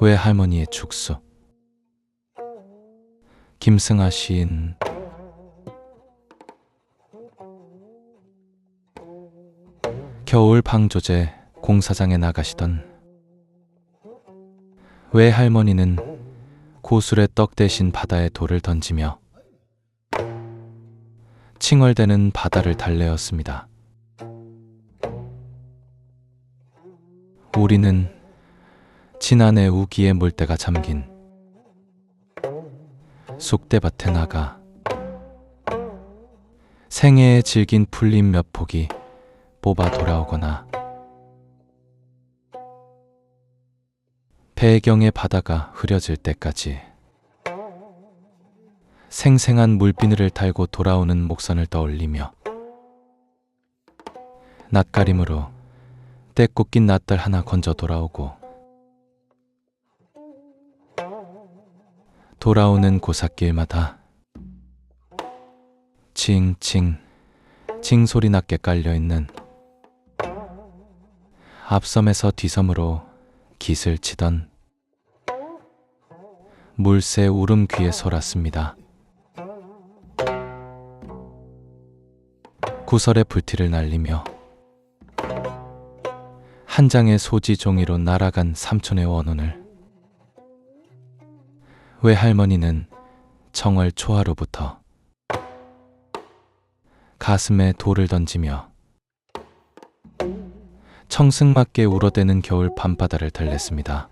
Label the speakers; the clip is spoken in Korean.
Speaker 1: 외할머니의 죽수 김승아 시인 겨울 방조제 공사장에 나가시던 외할머니는 고술의 떡 대신 바다에 돌을 던지며 칭얼대는 바다를 달래었습니다. 우리는 지난해 우기에 물때가 잠긴 쑥대밭에 나가 생애에 질긴 풀잎 몇 폭이 뽑아 돌아오거나 배경의 바다가 흐려질 때까지 생생한 물비늘을 달고 돌아오는 목선을 떠올리며 낯가림으로 때꽃 낀 낫들 하나 건져 돌아오고 돌아오는 고삿길마다 칭칭 칭 소리 낮게 깔려있는 앞섬에서 뒤섬으로 깃을 치던 물새 울음 귀에 솔았습니다. 구설의 불티를 날리며 한 장의 소지 종이로 날아간 삼촌의 원혼을 외할머니는 정월 초하루부터 가슴에 돌을 던지며 청승맞게 울어대는 겨울 밤바다를 달랬습니다.